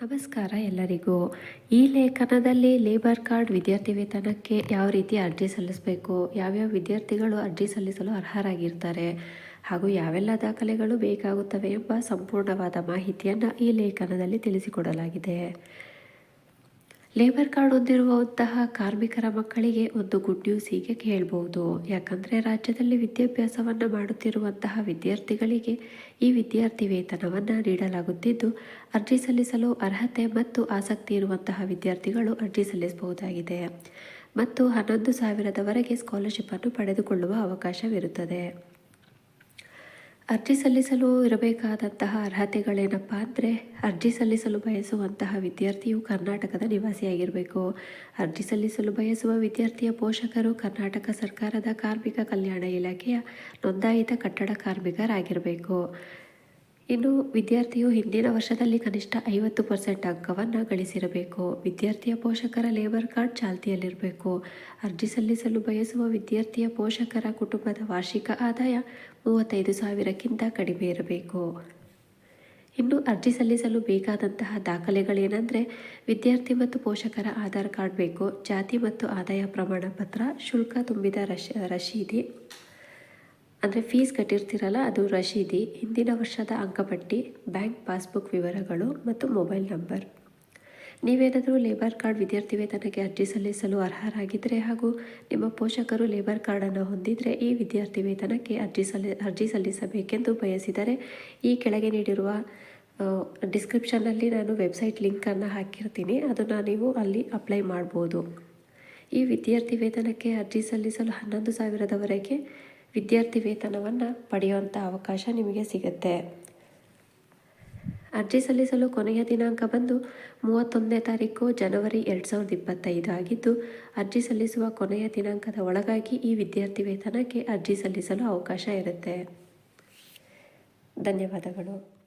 ನಮಸ್ಕಾರ ಎಲ್ಲರಿಗೂ. ಈ ಲೇಖನದಲ್ಲಿ ಲೇಬರ್ ಕಾರ್ಡ್ ವಿದ್ಯಾರ್ಥಿ ವೇತನಕ್ಕೆ ಯಾವ ರೀತಿ ಅರ್ಜಿ ಸಲ್ಲಿಸಬೇಕು, ಯಾವ್ಯಾವ ವಿದ್ಯಾರ್ಥಿಗಳು ಅರ್ಜಿ ಸಲ್ಲಿಸಲು ಅರ್ಹರಾಗಿರ್ತಾರೆ ಹಾಗೂ ಯಾವೆಲ್ಲ ದಾಖಲೆಗಳು ಬೇಕಾಗುತ್ತವೆ ಎಂಬ ಸಂಪೂರ್ಣವಾದ ಮಾಹಿತಿಯನ್ನು ಈ ಲೇಖನದಲ್ಲಿ ತಿಳಿಸಿಕೊಡಲಾಗಿದೆ. ಲೇಬರ್ ಕಾರ್ಡ್ ಹೊಂದಿರುವಂತಹ ಕಾರ್ಮಿಕರ ಮಕ್ಕಳಿಗೆ ಒಂದು ಗುಡ್ ನ್ಯೂಸ್ ಹೀಗೆ ಕೇಳಬಹುದು ಯಾಕಂದರೆ ರಾಜ್ಯದಲ್ಲಿ ವಿದ್ಯಾಭ್ಯಾಸವನ್ನು ಮಾಡುತ್ತಿರುವಂತಹ ವಿದ್ಯಾರ್ಥಿಗಳಿಗೆ ಈ ವಿದ್ಯಾರ್ಥಿ ವೇತನವನ್ನು ನೀಡಲಾಗುತ್ತಿದ್ದು, ಅರ್ಜಿ ಸಲ್ಲಿಸಲು ಅರ್ಹತೆ ಮತ್ತು ಆಸಕ್ತಿ ಇರುವಂತಹ ವಿದ್ಯಾರ್ಥಿಗಳು ಅರ್ಜಿ ಸಲ್ಲಿಸಬಹುದಾಗಿದೆ. ಮತ್ತು ಹನ್ನೊಂದು ಸಾವಿರದವರೆಗೆ ಸ್ಕಾಲರ್ಶಿಪ್ಪನ್ನು ಪಡೆದುಕೊಳ್ಳುವ ಅವಕಾಶವಿರುತ್ತದೆ. ಅರ್ಜಿ ಸಲ್ಲಿಸಲು ಇರಬೇಕಾದಂತಹ ಅರ್ಹತೆಗಳೇನಪ್ಪ ಅಂದರೆ ಅರ್ಜಿ ಸಲ್ಲಿಸಲು ಬಯಸುವಂತಹ ವಿದ್ಯಾರ್ಥಿಯು ಕರ್ನಾಟಕದ ನಿವಾಸಿಯಾಗಿರಬೇಕು. ಅರ್ಜಿ ಸಲ್ಲಿಸಲು ಬಯಸುವ ವಿದ್ಯಾರ್ಥಿಯ ಪೋಷಕರು ಕರ್ನಾಟಕ ಸರ್ಕಾರದ ಕಾರ್ಮಿಕ ಕಲ್ಯಾಣ ಇಲಾಖೆಯ ನೋಂದಾಯಿತ ಕಟ್ಟಡ ಕಾರ್ಮಿಕರಾಗಿರಬೇಕು. ಇನ್ನು ವಿದ್ಯಾರ್ಥಿಯು ಹಿಂದಿನ ವರ್ಷದಲ್ಲಿ ಕನಿಷ್ಠ ಐವತ್ತು ಪರ್ಸೆಂಟ್ ಅಂಕವನ್ನು ಗಳಿಸಿರಬೇಕು. ವಿದ್ಯಾರ್ಥಿಯ ಪೋಷಕರ ಲೇಬರ್ ಕಾರ್ಡ್ ಚಾಲ್ತಿಯಲ್ಲಿರಬೇಕು. ಅರ್ಜಿ ಸಲ್ಲಿಸಲು ಬಯಸುವ ವಿದ್ಯಾರ್ಥಿಯ ಪೋಷಕರ ಕುಟುಂಬದ ವಾರ್ಷಿಕ ಆದಾಯ ಮೂವತ್ತೈದು ಸಾವಿರಕ್ಕಿಂತ ಕಡಿಮೆ ಇರಬೇಕು. ಇನ್ನು ಅರ್ಜಿ ಸಲ್ಲಿಸಲು ಬೇಕಾದಂತಹ ದಾಖಲೆಗಳೇನೆಂದರೆ ವಿದ್ಯಾರ್ಥಿ ಮತ್ತು ಪೋಷಕರ ಆಧಾರ್ ಕಾರ್ಡ್ ಬೇಕು, ಜಾತಿ ಮತ್ತು ಆದಾಯ ಪ್ರಮಾಣ ಪತ್ರ ಶುಲ್ಕ ತುಂಬಿದ ರಶ್, ರಶೀದಿ ಅಂದರೆ ಫೀಸ್ ಕಟ್ಟಿರ್ತೀರಲ್ಲ, ಅದು ರಶೀದಿ, ಹಿಂದಿನ ವರ್ಷದ ಅಂಕಪಟ್ಟಿ ಬ್ಯಾಂಕ್ ಪಾಸ್ಬುಕ್ ವಿವರಗಳು ಮತ್ತು ಮೊಬೈಲ್ ನಂಬರ್ ನೀವೇನಾದರೂ ಲೇಬರ್ ಕಾರ್ಡ್ ವಿದ್ಯಾರ್ಥಿ ವೇತನಕ್ಕೆ ಅರ್ಜಿ ಸಲ್ಲಿಸಲು ಅರ್ಹರಾಗಿದ್ದರೆ ಹಾಗೂ ನಿಮ್ಮ ಪೋಷಕರು ಲೇಬರ್ ಕಾರ್ಡನ್ನು ಹೊಂದಿದರೆ ಈ ವಿದ್ಯಾರ್ಥಿ ವೇತನಕ್ಕೆ ಅರ್ಜಿ ಸಲ್ಲಿ, ಅರ್ಜಿ ಸಲ್ಲಿಸಬೇಕೆಂದು ಬಯಸಿದರೆ ಈ ಕೆಳಗೆ ನೀಡಿರುವ ಡಿಸ್ಕ್ರಿಪ್ಷನ್ನಲ್ಲಿ ನಾನು ವೆಬ್ಸೈಟ್ ಲಿಂಕನ್ನು ಹಾಕಿರ್ತೀನಿ. ಅದನ್ನು ನೀವು ಅಲ್ಲಿ ಅಪ್ಲೈ ಮಾಡ್ಬೋದು. ಈ ವಿದ್ಯಾರ್ಥಿ ವೇತನಕ್ಕೆ ಅರ್ಜಿ ಸಲ್ಲಿಸಲು ಹನ್ನೊಂದು ಸಾವಿರದವರೆಗೆ ವಿದ್ಯಾರ್ಥಿ ವೇತನವನ್ನು ಪಡೆಯುವಂಥ ಅವಕಾಶ ನಿಮಗೆ ಸಿಗುತ್ತೆ. ಅರ್ಜಿ ಸಲ್ಲಿಸಲು ಕೊನೆಯ ದಿನಾಂಕ ಬಂದು ಮೂವತ್ತೊಂದನೇ ತಾರೀಕು ಜನವರಿ ಎರಡು ಸಾವಿರದ ಇಪ್ಪತ್ತೈದು ಆಗಿದ್ದು, ಅರ್ಜಿ ಸಲ್ಲಿಸುವ ಕೊನೆಯ ದಿನಾಂಕದ ಒಳಗಾಗಿ ಈ ವಿದ್ಯಾರ್ಥಿ ವೇತನಕ್ಕೆ ಅರ್ಜಿ ಸಲ್ಲಿಸಲು ಅವಕಾಶ ಇರುತ್ತೆ. ಧನ್ಯವಾದಗಳು.